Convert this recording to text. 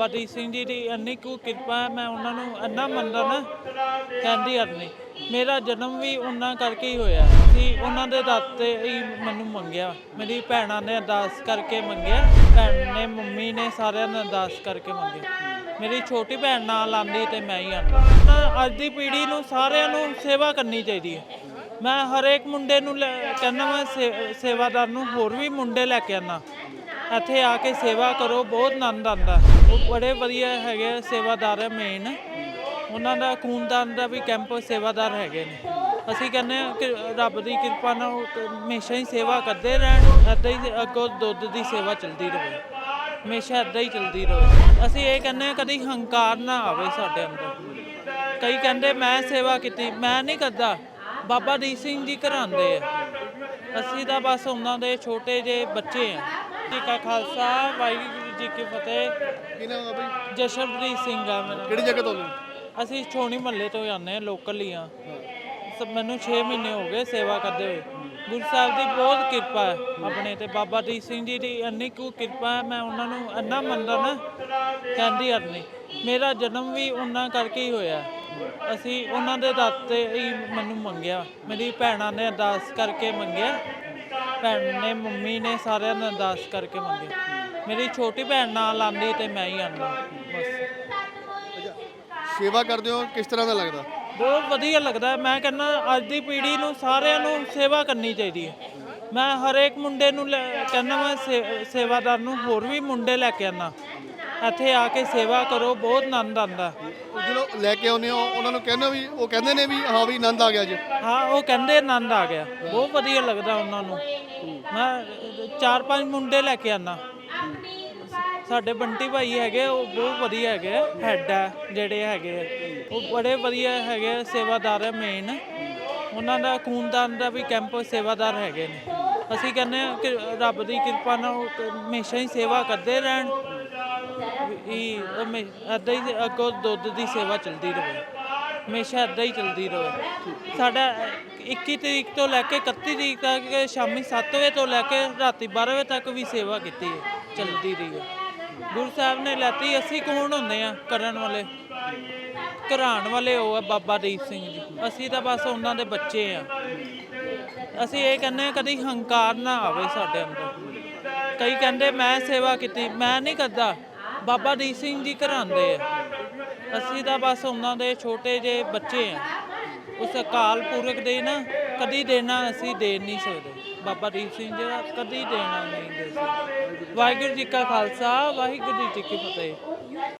ਬਾਬਾ ਸਿੰਘ ਜੀ ਦੀ ਇੰਨੀ ਕੁ ਕਿਰਪਾ ਹੈ, ਮੈਂ ਉਹਨਾਂ ਨੂੰ ਇੰਨਾ ਮੰਨਦਾ ਨਾ, ਕਹਿੰਦੀ ਅਰਨੀ ਮੇਰਾ ਜਨਮ ਵੀ ਉਹਨਾਂ ਕਰਕੇ ਹੀ ਹੋਇਆ। ਸੀ ਉਹਨਾਂ ਦੇ ਦਾਤੇ ਹੀ ਮੈਨੂੰ ਮੰਗਿਆ। ਮੇਰੀ ਭੈਣਾਂ ਨੇ ਅਰਦਾਸ ਕਰਕੇ ਮੰਗਿਆ, ਭੈਣ ਨੇ, ਮੰਮੀ ਨੇ ਸਾਰਿਆਂ ਨੇ ਅਰਦਾਸ ਕਰਕੇ ਮੰਗਿਆ। ਮੇਰੀ ਛੋਟੀ ਭੈਣ ਨਾਲ ਆਂਦੀ ਤੇ ਮੈਂ ਹੀ ਆਂਦਾ। ਤਾਂ ਅੱਜ ਦੀ ਪੀੜ੍ਹੀ ਨੂੰ ਸਾਰਿਆਂ ਨੂੰ ਸੇਵਾ ਕਰਨੀ ਚਾਹੀਦੀ ਹੈ। ਮੈਂ ਹਰੇਕ ਮੁੰਡੇ ਨੂੰ ਲੈ- ਕਹਿੰਦਾ ਮੈਂ ਸੇ- ਸੇਵਾਦਾਰ ਨੂੰ ਹੋਰ ਵੀ ਮੁੰਡੇ ਲੈ ਕੇ ਆਨਾ। ਇੱਥੇ ਆ ਕੇ ਸੇਵਾ ਕਰੋ ਬਹੁਤ ਆਨੰਦ ਆਉਂਦਾ। ਉਹ ਬੜੇ ਵਧੀਆ ਹੈਗੇ ਆ, ਸੇਵਾਦਾਰ ਹੈ ਮੇਨ ਉਹਨਾਂ ਦਾ ਖੂਨਦਾਨ ਦਾ ਵੀ ਕੈਂਪ ਸੇਵਾਦਾਰ ਹੈਗੇ ਨੇ। ਅਸੀਂ ਕਹਿੰਦੇ ਹਾਂ ਕਿ ਰੱਬ ਦੀ ਕਿਰਪਾ ਨਾਲ ਉਹ ਕ- ਹਮੇਸ਼ਾ ਹੀ ਸੇਵਾ ਕਰਦੇ ਰਹਿਣ ਇੱਦਾਂ ਹੀ ਅੱਗੋਂ ਦੁੱਧ ਦੀ ਸੇਵਾ ਚੱਲਦੀ ਰਹੇ। ਹਮੇਸ਼ਾ ਇੱਦਾਂ ਹੀ ਚੱਲਦੀ ਰਹੇ। ਅਸੀਂ ਇਹ ਕਹਿੰਦੇ ਹਾਂ ਕਦੀ ਹੰਕਾਰ ਨਾ ਆਵੇ ਸਾਡੇ ਅੰਦਰ। ਕਈ ਕਹਿੰਦੇ ਮੈਂ ਸੇਵਾ ਕੀਤੀ ਮੈਂ ਨਹੀਂ ਕਰਦਾ। ਬਾਬਾ ਦੀਪ ਸਿੰਘ ਜੀ ਘਰਾਂਦੇ ਆ। ਅਸੀਂ ਤਾਂ ਬਸ ਉਹਨਾਂ ਦੇ ਛੋਟੇ ਜਿਹੇ ਬੱਚੇ ਆ। ਜੀ ਕਾ ਖਾਲਸਾ ਵਾਹਿਗੁਰੂ ਜੀ ਕੀ ਫਤਿਹ। ਕੀ ਨਾਮ ਹੈ ਬਈ? ਜਸ਼ਨਪ੍ਰੀਤ ਸਿੰਘ ਆ ਮੇਰਾ। ਕਿਹੜੀ ਜਗ੍ਹਾ ਤੋਂ ਅਸੀਂ ਛੋਣੀ ਮਹੱਲੇ ਤੋਂ ਜਾਂਦੇ ਆ ਲੋਕਲ ਹੀ ਆ ਸਭ ਮੈਨੂੰ 6 ਮਹੀਨੇ ਹੋ ਗਏ ਸੇਵਾ ਕਰਦੇ ਹੋਏ। ਗੁਰੂ ਸਾਹਿਬ ਦੀ ਬਹੁਤ ਕਿਰਪਾ ਹੈ ਆਪਣੇ ਤੇ। ਬਾਬਾ ਦੀਪ ਸਿੰਘ ਜੀ ਦੀ ਇੰਨੀ ਕੁ ਕਿਰਪਾ ਹੈ ਮੈਂ ਉਹਨਾਂ ਨੂੰ ਇੰਨਾ ਮੰਨਦਾ ਨਾ ਕਹਿੰਦੀ ਹੱਦ ਨਹੀਂ। ਮੇਰਾ ਜਨਮ ਵੀ ਉਹਨਾਂ ਕਰਕੇ ਹੀ ਹੋਇਆ। ਅਸੀਂ ਉਹਨਾਂ ਦੇ ਦਾਤੇ ਹੀ ਮੈਨੂੰ ਮੰਗਿਆ। ਮੇਰੀ ਭੈਣਾਂ ਨੇ ਅਰਦਾਸ ਕਰਕੇ ਮੰਗਿਆ। ਭੈਣ ਨੇ ਮੰਮੀ ਨੇ ਸਾਰਿਆਂ ਨੇ ਅਰਦਾਸ ਕਰਕੇ ਮੰਗਿਆ ਮੇਰੀ ਛੋਟੀ ਭੈਣ ਨਾਲ ਆਂਦੀ ਤੇ ਮੈਂ ਹੀ ਆਂਦਾ ਬਸ। ਸੇਵਾ ਕਰਦੇ ਹੋ ਕਿਸ ਤਰ੍ਹਾਂ ਦਾ ਲੱਗਦਾ? ਬਹੁਤ ਵਧੀਆ ਲੱਗਦਾ। ਹੈ। ਮੈਂ ਕਹਿੰਦਾ ਅੱਜ ਦੀ ਪੀੜ੍ਹੀ ਨੂੰ ਸਾਰਿਆਂ ਨੂੰ ਸੇਵਾ ਕਰਨੀ ਚਾਹੀਦੀ ਹੈ। ਮੈਂ ਹਰੇਕ ਮੁੰਡੇ ਨੂੰ ਲੈ- ਕਹਿੰਦਾ ਮੈਂ ਸੇ- ਸੇਵਾਦਾਰ ਨੂੰ ਹੋਰ ਵੀ ਮੁੰਡੇ ਲੈ ਕੇ ਆਨਾ। ਇੱਥੇ ਆ ਕੇ ਸੇਵਾ ਕਰੋ ਬਹੁਤ ਆਨੰਦ ਆਉਂਦਾ। ਜਦੋਂ ਲੈ ਕੇ ਆਉਂਦੇ ਹੋ ਉਹਨਾਂ ਨੂੰ ਕਹਿੰਦੇ ਹੋ ਵੀ ਉਹ ਕਹਿੰਦੇ ਨੇ ਵੀ ਹਾਂ ਵੀ ਆਨੰਦ ਆ ਗਿਆ ਅੱਜ ਹਾਂ ਉਹ ਕਹਿੰਦੇ ਆਨੰਦ ਆ ਗਿਆ। ਬਹੁਤ ਵਧੀਆ ਲੱਗਦਾ ਉਹਨਾਂ ਨੂੰ। ਮੈਂ ਚਾਰ ਪੰਜ ਮੁੰਡੇ ਲੈ ਕੇ ਆਨਾ ਸਾਡੇ ਬੰਟੀ ਭਾਈ ਹੈਗੇ ਉਹ ਬਹੁਤ ਵਧੀਆ ਹੈਗੇ ਹੈਡ ਆ ਜਿਹੜੇ ਹੈਗੇ। ਉਹ ਬੜੇ ਵਧੀਆ ਹੈਗੇ ਸੇਵਾਦਾਰ ਹੈ ਮੇਨ ਉਹਨਾਂ ਦਾ ਖੂਨਦਾਨ ਦਾ ਵੀ ਕੈਂਪ ਸੇਵਾਦਾਰ ਹੈਗੇ ਨੇ। ਅਸੀਂ ਕਹਿੰਦੇ ਹਾਂ ਕਿ ਰੱਬ ਦੀ ਕਿਰਪਾ ਨਾਲ ਹਮੇਸ਼ਾ ਹੀ ਸੇਵਾ ਕਰਦੇ ਰਹਿਣ। ਵੀ ਇਦਾਂ ਹੀ ਅੱਗੋਂ ਦੁੱਧ ਦੀ ਸੇਵਾ ਚੱਲਦੀ ਰਹੇ ਹਮੇਸ਼ਾ ਇਦਾਂ ਹੀ ਚੱਲਦੀ ਰਹੇ ਸਾਡਾ 21 ਤਰੀਕ ਤੋਂ ਲੈ ਕੇ 31 ਤਰੀਕ ਤੱਕ, ਸ਼ਾਮੀ 7 ਵਜੇ ਤੋਂ ਲੈ ਕੇ ਰਾਤੀ 12 ਵਜੇ ਤੱਕ ਵੀ ਸੇਵਾ ਕੀਤੀ ਹੈ, ਚੱਲਦੀ ਰਹੀ ਹੈ। ਗੁਰੂ ਸਾਹਿਬ ਨੇ ਲੈਤੀ, ਅਸੀਂ ਕੌਣ ਹੁੰਦੇ ਆ ਕਰਨ ਵਾਲੇ? ਘਰਾਣ ਵਾਲੇ ਉਹ ਆ ਬਾਬਾ ਦੀਪ ਸਿੰਘ ਜੀ। ਅਸੀਂ ਤਾਂ ਬਸ ਉਹਨਾਂ ਦੇ ਬੱਚੇ ਆ ਅਸੀਂ ਇਹ ਕਹਿੰਦੇ ਹਾਂ ਕਦੀ ਹੰਕਾਰ ਨਾ ਆਵੇ ਸਾਡੇ ਅੰਦਰ। ਕਈ ਕਹਿੰਦੇ, ਮੈਂ ਸੇਵਾ ਕੀਤੀ, ਮੈਂ ਨਹੀਂ ਕਰਦਾ। ਬਾਬਾ ਦੀਪ ਸਿੰਘ ਜੀ ਘਰਾਂਦੇ ਆ। ਅਸੀਂ ਤਾਂ ਬਸ ਉਹਨਾਂ ਦੇ ਛੋਟੇ ਜਿਹੇ ਬੱਚੇ ਆ। ਉਸ ਅਕਾਲ ਪੁਰਖ ਦੇ ਨਾ, ਕਦੀ ਦੇਣਾ ਅਸੀਂ ਦੇ ਨਹੀਂ ਸਕਦੇ। ਬਾਬਾ ਦੀਪ ਸਿੰਘ ਜੀ ਦਾ ਕਦੀ ਦੇਣਾ ਨਹੀਂ ਦੇ ਸਕਦੇ। ਵਾਹਿਗੁਰੂ ਜੀ ਕਾ ਖਾਲਸਾ, ਵਾਹਿਗੁਰੂ ਜੀ ਕੀ ਫਤਿਹ।